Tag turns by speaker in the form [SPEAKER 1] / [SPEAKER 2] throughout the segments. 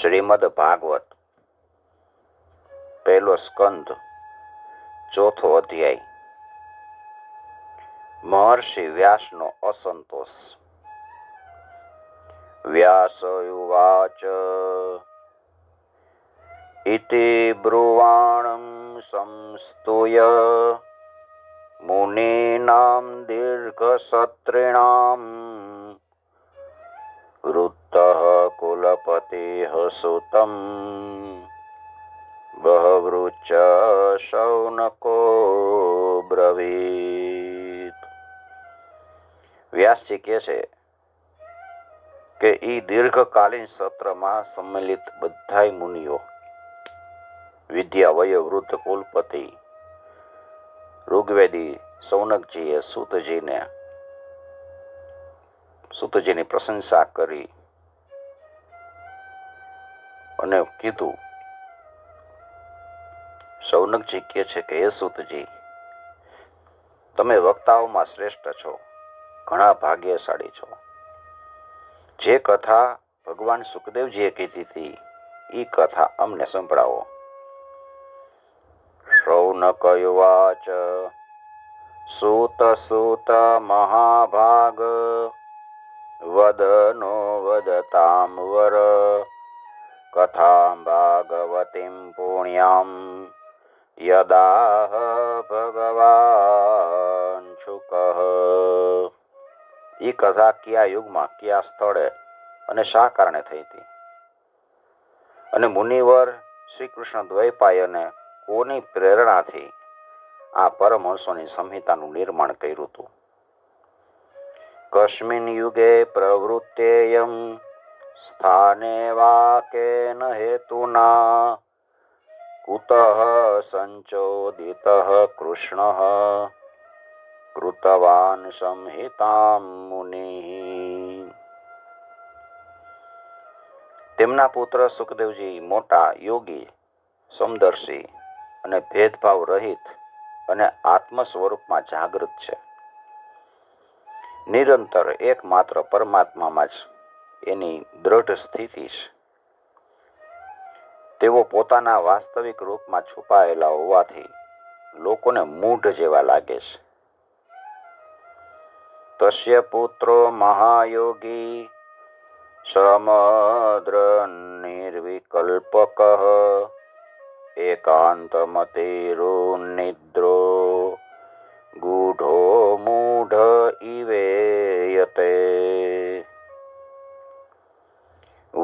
[SPEAKER 1] શ્રીમદ ભાગવત, પહેલો સ્કંદ, ચોથો અધ્યાય. મહર્ષિ વ્યાસનો અસંતોષ. વ્યાસ યુવાચ, ઇતિ બ્રુવાણં સંસ્તુય, મુનીનામ દીર્ઘસત્રિણામ, વૃત્તઃ કુલપતિઃ સુતम् બહવૃચ શૌનકો બ્રવીત વ્યાસજી કહે છે કે ઈ દીર્ઘકાલીન સત્રમાં સંમેલિત બધાય મુનિઓ વિદ્યા વય વૃદ્ધ કુલપતિ ઋગ્વેદી સૌનકજીએ સુતજીને સુતજીની પ્રશંસા કરી કીધું. સૌનકજી કહે છે કે, હે સૂતજી, તમે વક્તાઓમાં શ્રેષ્ઠ છો, ઘણા ભાગ્યશાળી છો. જે કથા ભગવાન સુખદેવજીએ કીધી હતી એ કથા અમને સંભળાવો. શૌનક યુવાચ, સૂત સૂત મહાભાગ વદનો વદતામ વર કથાં ભાગવતીમ પુણ્યામ યદાહ ભગવાન શુક ઈ કથા કયા યુગમાં કયા સ્થળે અને શા કારણે થઈ હતી અને મુનિવર શ્રી કૃષ્ણ દ્વૈપાયને કોની પ્રેરણાથી આ પરમહંસોની સંહિતાનું નિર્માણ કર્યું હતું કસ્મિન યુગે પ્રવૃત્તેયમ સ્થાને વા હેતુના કુતઃ સંચોદિત કૃષ્ણ કૃતવાન સંહિતા મુનિ તેમના પુત્ર સુખદેવજી મોટા યોગી, સમદર્શી અને ભેદભાવ રહિત અને આત્મ સ્વરૂપમાં જાગૃત છે. નિરંતર એકમાત્ર પરમાત્મામાં જ એની દ્રઢ સ્થિતિ છે. તેઓ પોતાના વાસ્તવિક રૂપમાં છુપાયેલા હોવાથી લોકોને મૂઢ જેવા લાગે છે. તસ્ય પુત્રો મહાયોગી સમદ્ર નિર્વિકલ્પક એકાંતમતિરુનિદ્રો ગૂઢો મૂઢ ઇવેયતે.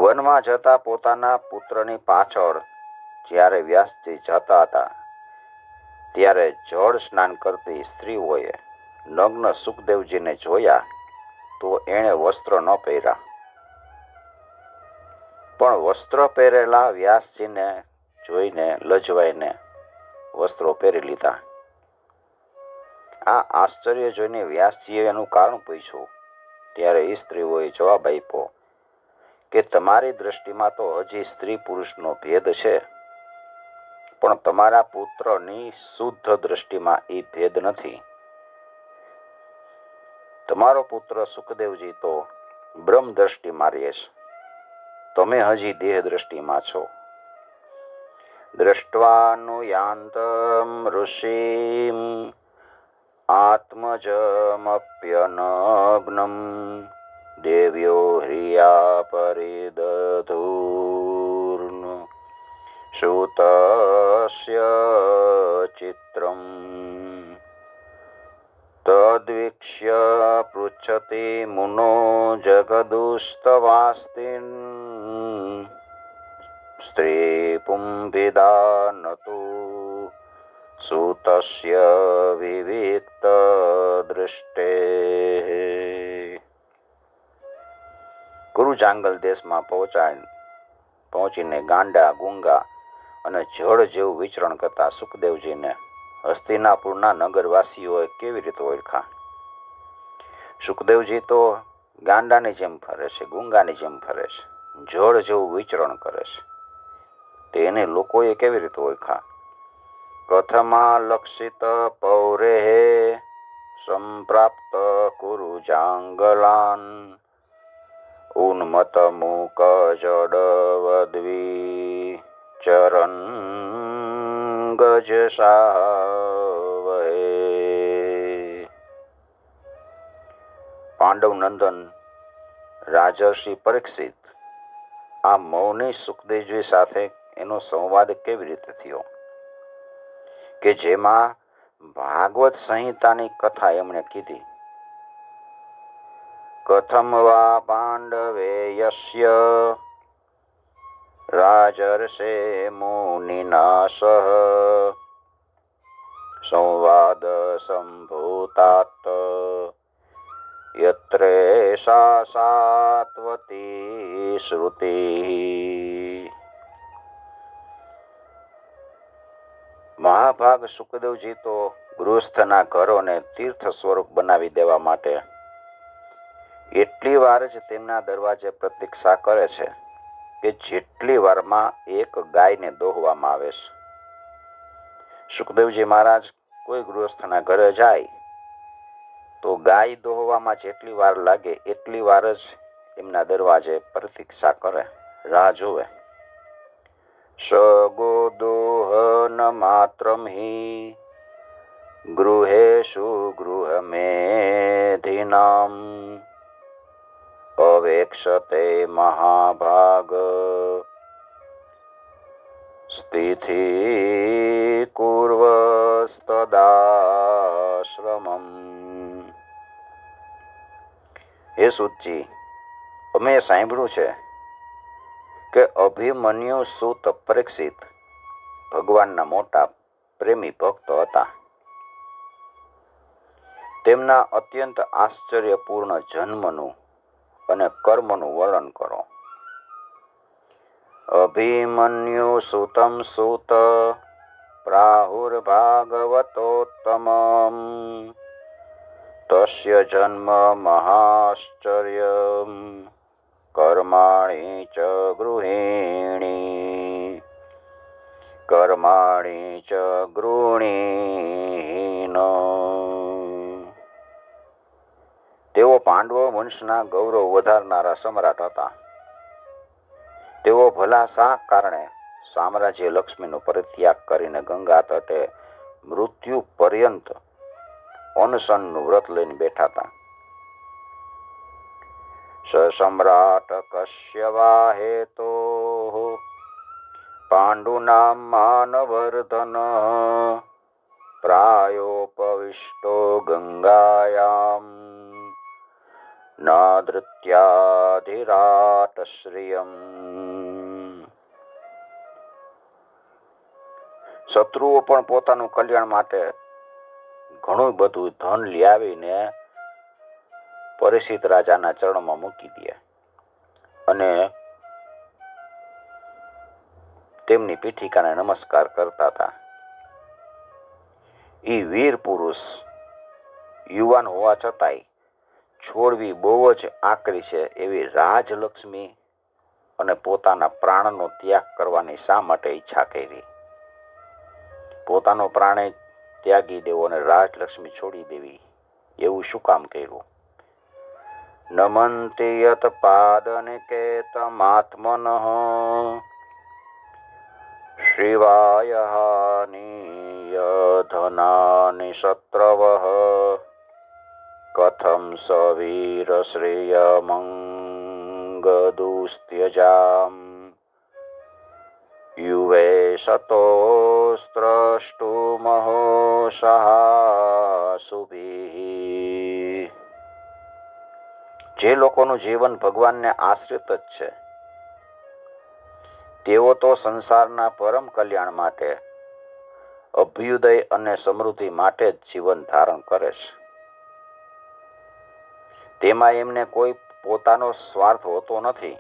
[SPEAKER 1] વનમાં જતા પોતાના પુત્રની પાછળ જ્યારે વ્યાસજી જતા હતા, ત્યારે જળ સ્નાન કરતી સ્ત્રીઓએ નગ્ન સુખદેવજીને જોયા તો એણે વસ્ત્ર ન પહેર્યા. પણ વસ્ત્ર પહેરેલા વ્યાસજીને જોઈને લજવાઈને વસ્ત્રો પહેરી લીધા. આ આશ્ચર્ય જોઈને વ્યાસજીએ એનું કારણ પૂછ્યું. ત્યારે એ સ્ત્રીઓએ જવાબ આપ્યો કે તમારી દ્રષ્ટિમાં તો હજી સ્ત્રી પુરુષનો ભેદ છે. પણ તમારા પુત્રની શુદ્ધ દ્રષ્ટિમાં એ ભેદ નથી. તમારો પુત્ર સુખદેવજી તો બ્રહ્મ દ્રષ્ટિમાં રહે છે. તમે હજી દેહ દ્રષ્ટિમાં છો. દ્રષ્ટવાનુયાંતમ ઋષિમ આત્મજમપ્યનગ્નમ. દેવ્યો હ્રિયા પરિદધૂર્ન શ્રુતસ્ય ચિત્રમ તદ્વિક્ષ્ય પૃચ્છતિ મુનો જગદુસ્તવાસ્તિન સ્ત્રી પુંભિદા નતુ સૂતસ્ય વિવિક્ત દૃષ્ટે ગુરુ જાંગલ દેશમાં પહોંચાય પહોંચીને ગાંડા, ગુંગા અને જળ જેવું વિચરણ કરતા સુખદેવજીને હસ્તિનાપુરના નગરવાસીઓએ કેવી રીતે ઓળખા? સુખદેવજી તો ગાંડાની જેમ ફરે છે, ગુંગાની જેમ ફરે છે, જળ જેવું વિચરણ કરે છે. તેને લોકોએ કેવી રીતે ઓળખા? પ્રથમા લક્ષિત પૌરે સંપ્રાપ્ત કુરુ જાંગલાન ઉન્મત મૂક જડવદ્વી ચરણ ગજ સાવહે પાંડવ નંદન રાજર્ષિ પરીક્ષિત આ મૌની સુખદેવજી સાથે એનો સંવાદ કેવી રીતે થયો કે જેમાં ભાગવત સંહિતાની કથા એમણે કીધી કથમ વા પાંડવે રાજર્ષે મુનિના સહ સંવાદ સંભૂતાત યત્રેષા સાત્વતી શ્રુતિ મહાભાગ સુખદેવજી તો ગૃહસ્થના ઘરોને તીર્થ સ્વરૂપ બનાવી દેવા માટે એટલી વાર જ તેમના દરવાજે પ્રતીક્ષા કરે છે કે જેટલી વારમાં એક ગાયને દોહવામાં આવે છે. સુખદેવજી મહારાજ, કોઈ ગૃહસ્થના ઘરે જાય તો ગાય દોહવામાં જેટલી વાર લાગે એટલી વાર જ એમના દરવાજે પ્રતીક્ષા કરે, રાહ જોવે સગોદોહન માત્રમ હિ ગૃહેશુ ગૃહમેધિનામ મહાભાગ સ્થિતિ કુર્વસ્તદાશ્રમમ હે સુતજી અમે સાંભળ્યું છે કે અભિમન્યુ સુત પરીક્ષિત ભગવાનના મોટા પ્રેમી ભક્ત હતા. તેમના અત્યંત આશ્ચર્યપૂર્ણ જન્મનું અને કર્મનું વર્ણન કરો. અભિમન્યુ સુતમ સુત પ્રાહુર્ભાગવતોત્તમમ. તસ્ય જન્મ મહાશ્ચર્ય કર્માણી ચ ગૃહિણી. કર્માણી ચ ગૃહિણીન તેઓ પાંડવો વંશના ગૌરવ વધારનારા સમ્રાટ હતા. તેઓ ભલા શા કારણે સામ્રાજ્ય લક્ષ્મીનો પરિત્યાગ કરીને ગંગા તટે મૃત્યુ પર્યંત અનશનનું વ્રત લઈને બેઠા હતા. સસમ્રાટ કશ્યવા હેતો પાંડુનામ માનવર્ધન પ્રાયોપવિષ્ટો ગંગાયામ નાદૃત્યાધિરાટ શ્રિયમ શત્રુઓ પણ પોતાનું કલ્યાણ માટે ઘણું બધું ધન લ્યાવીને પરિચિત રાજાના ચરણમાં મૂકી દે અને તેમની પીઠિકાને નમસ્કાર કરતા હતા. એ વીર પુરુષ યુવાન હોવા છતાંય છોડવી બહુ જ આકરી છે એવી રાજલક્ષ્મી અને પોતાના પ્રાણનો ત્યાગ કરવાની શા માટે ઈચ્છા કરી? પોતાનો પ્રાણે ત્યાગી દેવો અને રાજલક્ષ્મી છોડી દેવી, એવું શું કામ કર્યું? નમંતિ યત તમાત્મન શિવાય હાનિય ધનાનિ કથમ સવીર શ્રેયમંગદુસ્ત્યજામ યુવે શતોસ્ત્રષ્ટુમહો સહાસુભિ જે લોકોનું જીવન ભગવાનને આશ્રિત જ છે, તેઓ તો સંસારના પરમ કલ્યાણ માટે, અભ્યુદય અને સમૃદ્ધિ માટે જ જીવન ધારણ કરે છે. તેમાં એમને કોઈ પોતાનો સ્વાર્થ હોતો નથી.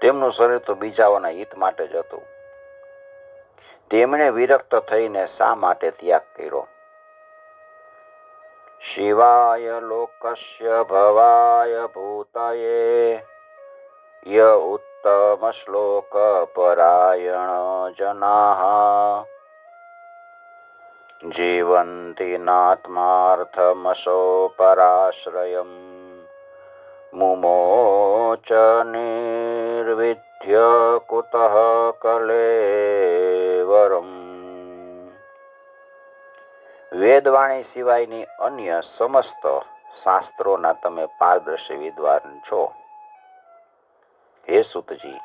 [SPEAKER 1] તેમનું શરીર તો બીજાઓના હિત માટે જ હતું. તેમણે વિરક્ત થઈને શા માટે ત્યાગ કર્યો? શિવાય લોકસ્ય ભવાય ભૂતયે, ય ઉત્તમ શ્લોક પરાયણ જનાઃ जीवन्ति नात्मार्थमशो पराश्रयम् मुमोच निर्विद्य कुतः कलेवरम् વેદવાણી સિવાયની અન્ય સમસ્ત શાસ્ત્રોના તમે પારદર્શી વિદ્વાન છો હે સુતજી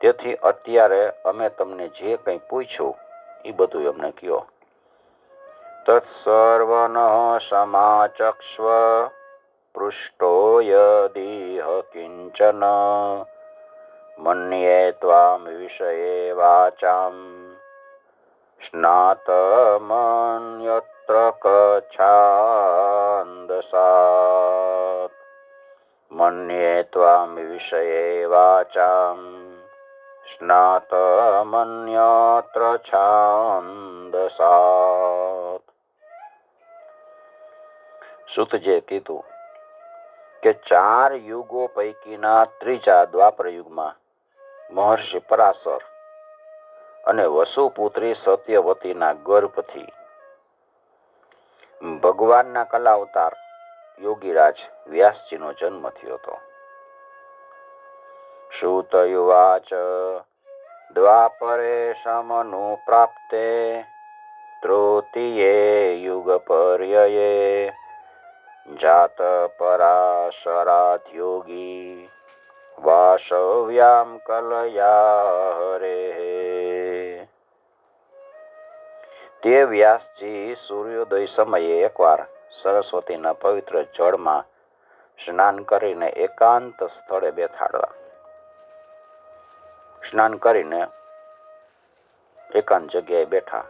[SPEAKER 1] તેથી અત્યારે અમે તમને જે કંઈ પૂછ્યું એ બધું એમને કયો. તત્સર્વન સમાચક્ષ્વ પૃષ્ટો યદિહ કિંચન મન્યે ત્વામ વિષયે વાચામ સ્નાતમન્યત્ર કચ્છાંદસાત મન્યે ત્વામ વિષયે વાચામ સ્નાતમન્યત્ર છાંદસાત સુતજે કીધું કે ચાર યુગો પૈકીના ત્રીજા દ્વાપર યુગમાં મહર્ષિ પરાશર અને વસુપુત્રી સત્યવતીના ગર્ભથી ભગવાનના કલા અવતાર યોગીરાજ વ્યાસજીનો જન્મ થયો હતો. સમનુ પ્રાપ્તે તૃતીયે યુગ પર્યયે જાત પરાશરાધ્યોગી વાસવ્યામ કલયા હરે તે વ્યાસજી સૂર્યોદય સમયે એકવાર સરસ્વતીના પવિત્ર જળમાં સ્નાન કરીને એકાંત સ્થળે બેઠાડવા સ્નાન કરીને એકાંત જગ્યાએ બેઠા.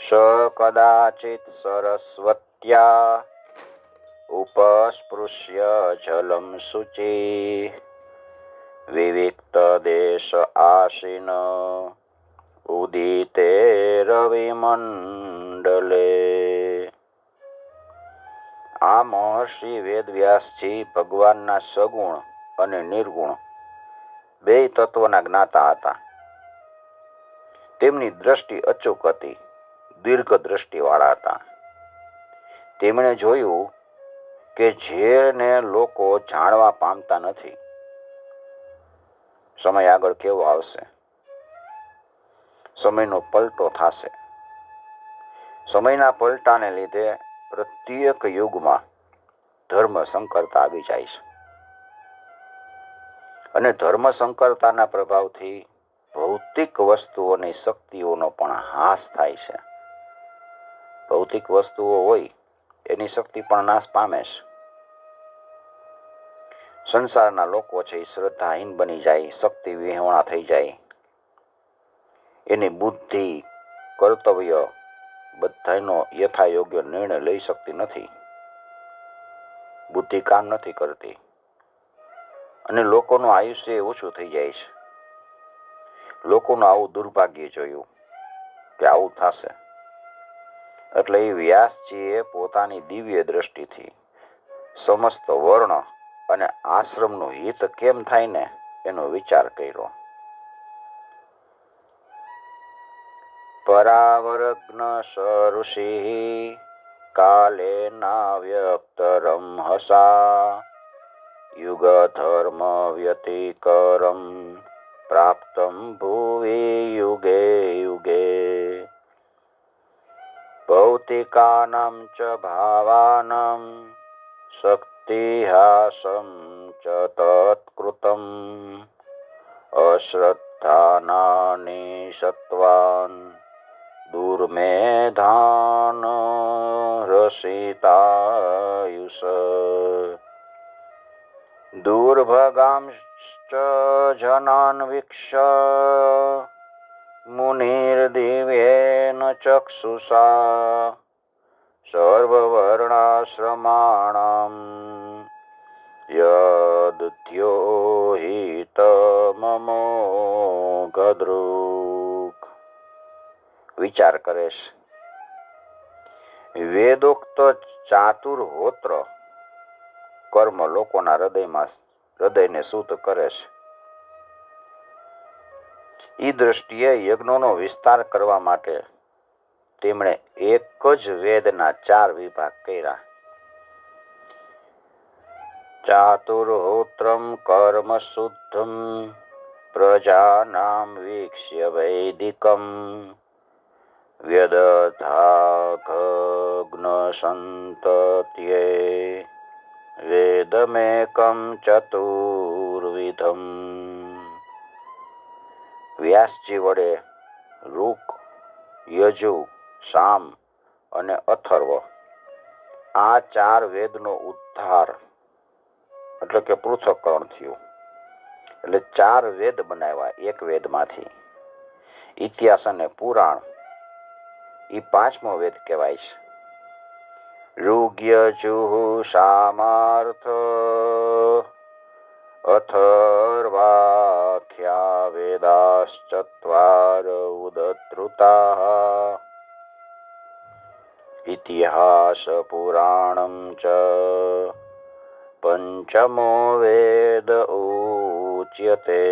[SPEAKER 1] સ કદાચિત સરસ્વત્યા ઉપસ્પૃશ્ય જલમ શુચિ વિવિક્ત દેશ આસીન ઉદિતે રવિમંડલે આ મહર્ષિ વેદવ્યાસજી ભગવાનના સગુણ અને નિર્ગુણ બે તત્વના જ્ઞાતા હતા. તેમની દ્રષ્ટિ અચૂક હતી, દીર્ઘ દ્રષ્ટિવાળા હતા. તેમણે જોયું કે જેને લોકો જાણવા પામતા નથી, સમય આગળ કેવો આવશે? સમયનો પલટો થશે. સમયના પલટાને લીધે પ્રત્યેક યુગમાં ધર્મ સંકરતા આવી જાય છે. અને ધર્મ સંકરતાના પ્રભાવથી ભૌતિક વસ્તુઓની શક્તિઓનો પણ હાસ થાય છે. ભૌતિક વસ્તુઓ હોય, એની શક્તિ પણ નાશ પામે છે. સંસારના લોકો છે એ શ્રદ્ધાહીન બની જાય, શક્તિ વિહોણા થઈ જાય. એની બુદ્ધિ, કર્તવ્ય બધાનો યથાયોગ્ય નિર્ણય લઈ શકતી નથી. બુદ્ધિ કામ નથી કરતી. અને લોકોનું આયુષ્ય ઓછું થઈ જાય છે. લોકોનું આવું દુર્ભાગ્ય જોયું કે આવું થશે. એટલે એ વ્યાસજીએ પોતાની દિવ્ય દ્રષ્ટિથી સમસ્ત વર્ણ અને આશ્રમનું હિત કેમ થાય ને એનો વિચાર કર્યો. પરાવરગ્ન સઋષિ કાલે નાવ્યક્તરમ હસા વ્યતિકરમ પ્રાપ્તમ ભુવિ યુગે યુગે ભૌતિકાનાં ચ ભાવાનાં શક્તિહાસં ચ તત્કૃતમ અશ્રદ્ધાનાની સત્વાન દુર્મેધાન રસિતાયુષ દુર્ભગાંશ્ચ જનાન વીક્ષ મુનિર્દિવ્યેન ચક્ષુષા સર્વર્ણાશ્રમાણ યદ્યોહિત મમો ગદ્રુક વિચાર કરેશ વેદોક્ત ચાતુર્હોત્ર કર્મ લોકોના હૃદયમાં હૃદયને શુદ્ધ કરે છે. એ દ્રષ્ટિએ યજ્ઞોનો વિસ્તાર કરવા માટે તેમણે એક જ વેદના ચાર વિભાગ કર્યા. ચાતુર્હોત્રમ કર્મ શુદ્ધમ, પ્રજાનામ વીક્ષ્ય વૈદિકમ વ્યદધાઘ્ન સંતત્યે વેદમેકમ ચતુર્વિધમ વ્યાસજી વડે રૂક, યજુ, સામ અને અથર્વ આ ચાર વેદનો ઉદ્ધાર એટલે કે પૃથ્થકરણ થયું. એટલે ચાર વેદ બનાવ્યા એક વેદમાંથી. ઇતિહાસ અને પુરાણ એ પાંચમો વેદ કહેવાય છે. અથર્વાખ્યા વેદાશ્ચત્વાર ઉદધૃતા ઇતિહાસ પુરાણમ ચ પંચમો વેદ ઉચ્યતે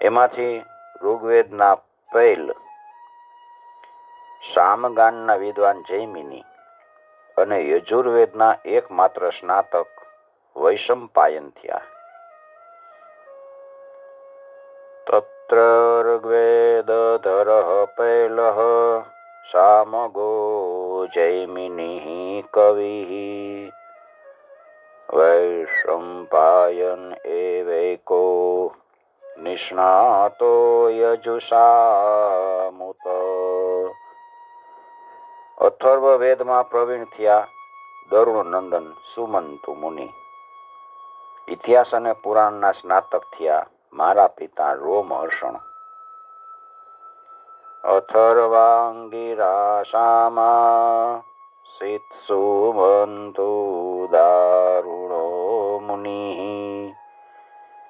[SPEAKER 1] એમાંથી ઋગ્વેદના પૈલ સામગાનના વિદ્વાન જૈમિની અને યજુર્વેદના એકમાત્ર સ્નાતક વૈશંપાયન થયા. તત્ર ઋગ્વેદધર પૈલ સામગો જૈમિની કવિ. વૈશંપાયન એવૈકો નિષ્ણાતો યજુષામુત અથર્વ વેદમાં પ્રવીણ થયા દરુણ નંદન સુમંતુ મુનિ. ઇતિહાસ અને પુરાણના સ્નાતક થયા મારા પિતા રોમહર્ષણ. અથર્વાંગિરાશામા સિત સુમંતુ દારુણો મુનિ.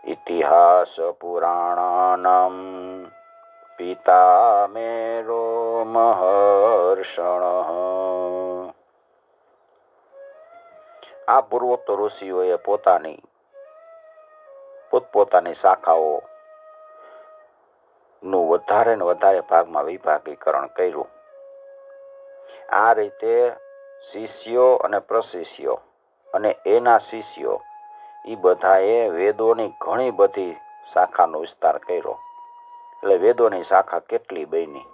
[SPEAKER 1] ઇતિહાસ પુરાણાનામ પિતા મેરો મહર્ષણ આ પૂર્વોત્તર ઋષિઓએ પોતાની પોતપોતાની શાખાઓ નું વધારે ને વધારે ભાગમાં વિભાગીકરણ કર્યું. આ રીતે શિષ્યો અને પ્રશિષ્યો અને એના શિષ્યો એ બધાએ વેદોની ઘણી બધી શાખાનો વિસ્તાર કર્યો. એટલે વેદોની શાખા કેટલી બની?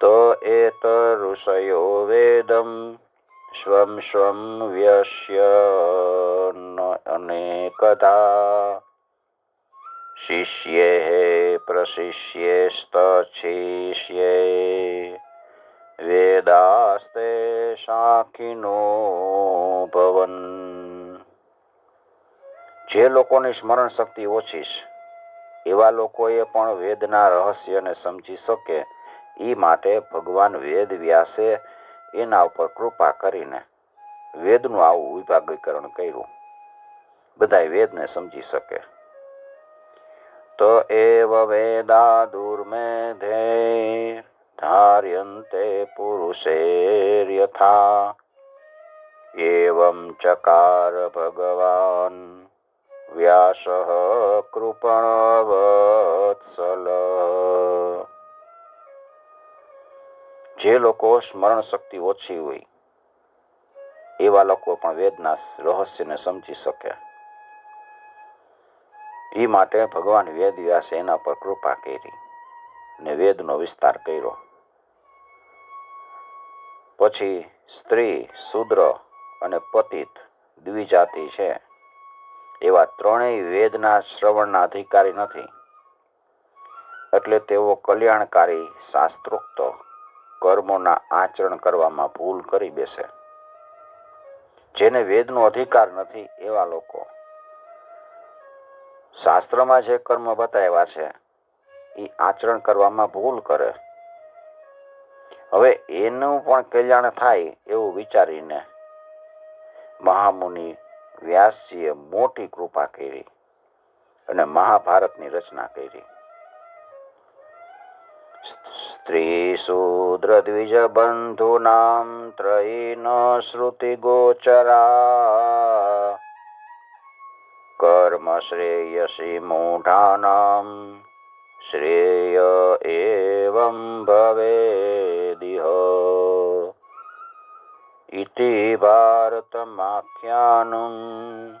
[SPEAKER 1] તો એ ઋષયો વેદમ સ્વમ સ્વમ વ્યસ્ય અનેકદા શિષ્યે પ્રશિષ્યેસ્તશિષ્યે વેદાસ્તે શાખિનો ભવન. જે લોકોની સ્મરણ શક્તિ ઓછી છે. એવા લોકોએ પણ વેદના રહસ્યને સમજી શકે. એ માટે ભગવાન વેદ વ્યાસે એના ઉપર કૃપા કરીને વેદનું આવું વિભાગીકરણ કર્યું. બધા વેદને સમજી શકે. તો એવ વેદા દુર્મેધે ધાર્યંતે પુરુષેર્યથા. એવં ચકાર ભગવાન વ્યાસ કૃપણવત્સલ જે લોકો સ્મરણ શક્તિ ઓછી હોય, એવા લોકો પણ વેદના રહસ્યને સમજી શકે. એ માટે ભગવાન વેદ વ્યાસે એના પર કૃપા કરી ને વેદનો વિસ્તાર કર્યો. પછી સ્ત્રી, શુદ્ર અને પતિત દ્વિજાતિ છે. એવા ત્રણેય વેદના શ્રવણના અધિકારી નથી. એટલે તેઓ કલ્યાણકારી, શાસ્ત્રોક્ત કર્મોના આચરણ કરવામાં ભૂલ કરી બેસે. જેને વેદનો અધિકાર નથી એવા લોકો. શાસ્ત્રમાં જે કર્મ બતાવ્યા છે, એ આચરણ કરવામાં ભૂલ કરે. હવે એનું પણ કલ્યાણ થાય એવું વિચારીને મહામુનિ વ્યાસજીએ મોટી કૃપા કરી અને મહાભારતની રચના કરી. સ્ત્રી શૂદ્ર દ્વિજ બંધુ નામ ત્રયીન શ્રુતિ ગોચરા. કર્મ શ્રેયસી મૂઢાનામ, શ્રેય એવં ભવેદિહ. ઇતિ ભારતમાખ્યાનું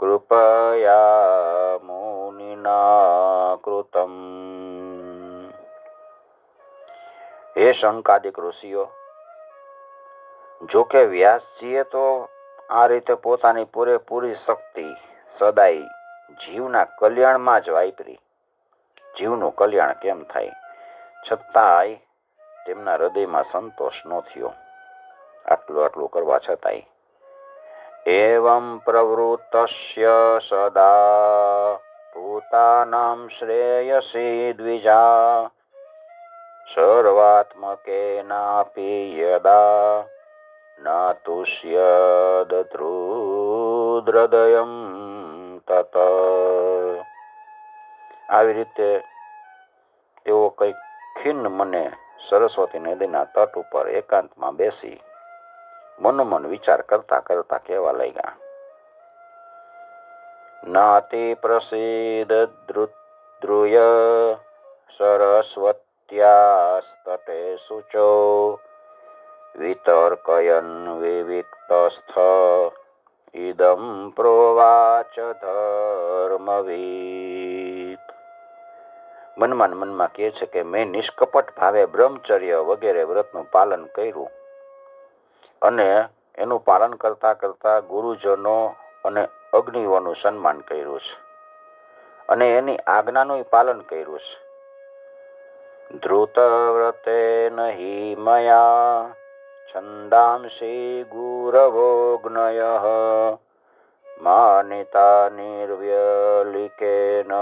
[SPEAKER 1] કૃપયા મુનિના કૃતમ હે શંકાદિક ઋષિઓ જો કે વ્યાસજીએ તો આ રીતે પોતાની પૂરેપૂરી શક્તિ સદાય જીવના કલ્યાણમાં જ વાપરી જીવનું કલ્યાણ કેમ થાય છતાંય તેમના હૃદયમાં સંતોષ ન થયો આટલું આટલું કરવા છતાંય એવં પ્રવૃત્તસ્ય સદા ભૂતાનામ શ્રેયસી દ્વિજા સર્વાત્મકેનાપી યદા ન તુષ્યદૃદયમ તત આવી રીતે તેઓ કંઈક ખિન્ન મને સરસ્વતી નદીના તટ ઉપર એકાંતમાં બેસી મનોમન વિચાર કરતા કરતા કહેવા લાગ્યા નાતિ પ્રસિદ્ધ દ્રુય સરસ્વત્યાસ્તટે શુચો વિતર્કયન વિવિક્તસ્થ ઇદમ પ્રોવાચ ધર્મવીત મનમાં ને મનમાં કહે છે કે મેં નિષ્કપટ ભાવે બ્રહ્મચર્ય વગેરે વ્રતનું પાલન કર્યું અને એનું પાલન કરતા કરતા ગુરુજનો અને અગ્નિઓનું સન્માન કર્યું છે. અને એની આજ્ઞાનું પાલન કર્યું છે. ધ્રુત વ્રતે નહીં મયા છંદાંસી ગુરવોગ્નય માનિતા નિર્વ્યલિકેન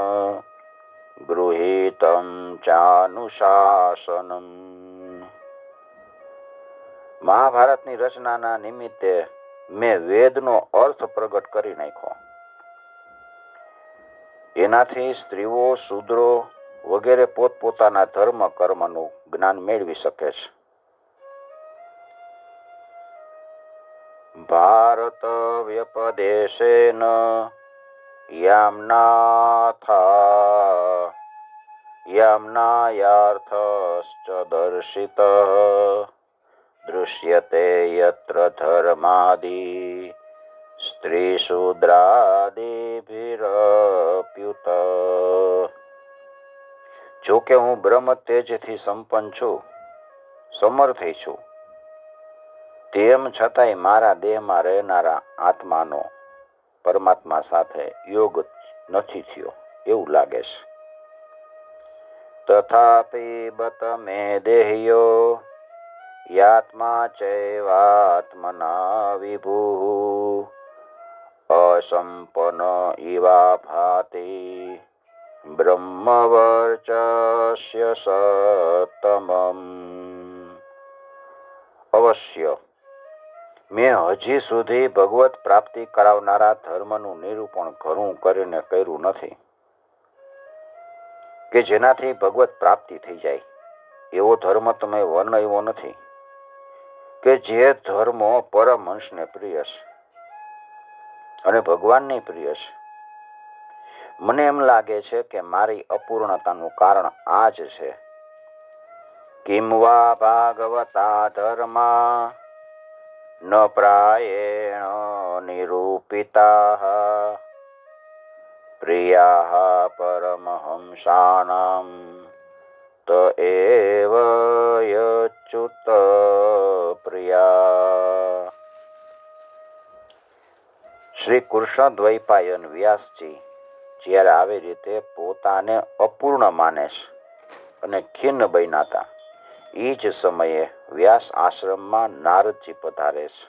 [SPEAKER 1] ગૃહીતમ ચાનુશાસનમ મહાભારતની રચનાના નિમિત્તે મેં વેદનો અર્થ પ્રગટ કરી નાખ્યો. એનાથી સ્ત્રીઓ, શૂદ્રો વગેરે પોતપોતાના ધર્મ કર્મનું જ્ઞાન મેળવી શકે છે. ભારત વ્યપદેશેન યામનાથા યામનાયાર્થશ્ચ દર્શિત દૃશ્યતે યત્ર ધર્માદી સ્ત્રી શૂદ્રાદિભિરપ્યુત જો કે હું બ્રહ્મ તેજથી સંપન્ન છું, સમર્થી છું. તેમ છતાંય મારા દેહમાં રહેનારા આત્માનો પરમાત્મા સાથે યોગ નથી થયો, એવું લાગે છે. તથાપિ બત મે દેહ્યો યાત્મા ચૈવાત્મના વિભુ અસંપન ઇવા ભાતે બ્રહ્મવર્ચસ્ય સતમમ અવશ્ય મેં હજી સુધી ભગવત પ્રાપ્તિ કરાવનારા ધર્મનું નિરૂપણ ઘણું કરીને કર્યું નથી કે જેનાથી ભગવત પ્રાપ્તિ થઈ જાય. એવો ધર્મ તમે વર્ણવ્યો નથી. કે જે ધર્મો પરમહંસને પ્રિય છે અને ભગવાનને પ્રિય છે. મને એમ લાગે છે કે મારી અપૂર્ણતાનું કારણ આ જ છે. કિમવા ભાગવતા ધર્મા ન પ્રાયેણ નિરૂપિતા પ્રિયા પરમહંસાનામ ત એવ યચ્યુત પ્રિયા શ્રી કૃષ્ણ દ્વૈપાયન વ્યાસજી જ્યારે આવી રીતે પોતાને અપૂર્ણ માને છે અને ખિન્ન બન્યા એ જ સમયે વ્યાસ આશ્રમમાં નારદજી પધારે છે.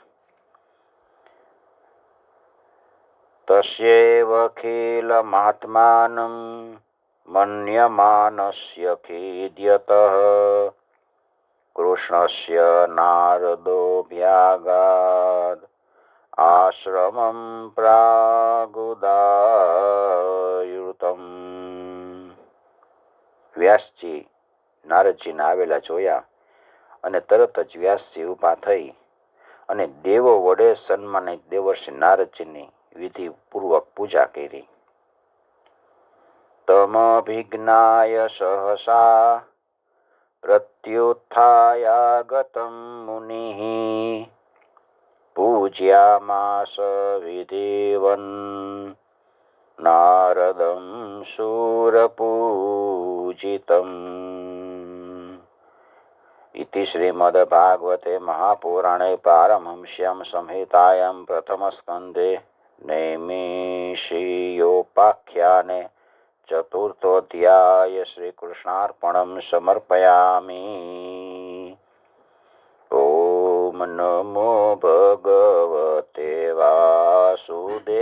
[SPEAKER 1] તસ્યેવખિલ મહાત્માનમ મન્યમાનસ્ય ખીદ્યત કૃષ્ણસ્ય નારદોભ્યાગાદ આશ્રમમ પ્રાગુદાયુતમ વ્યાસજી નારદજીને આવેલા જોયા અને તરત જ વ્યાસજી ઊભા થઈ અને દેવો વડે સન્માનિત દેવર્ષિ નારદજીની વિધિપૂર્વક પૂજા કરી. તમભિજ્ઞાય સહસા प्रत्युत्थायागतं मुनिः पूज्यामास विधिवन् नारदं शूरपूजितम् इति श्रीमद्भागवते महापुराणे पारमहंस्यां संहितायां प्रथमस्कन्धे नैमिषीयोपाख्याने ચતુર્થોધ્યાય શ્રીકૃષ્ણાર્પણમ સમર્પયામી ઓમ નમો ભગવતે વાસુદેવાય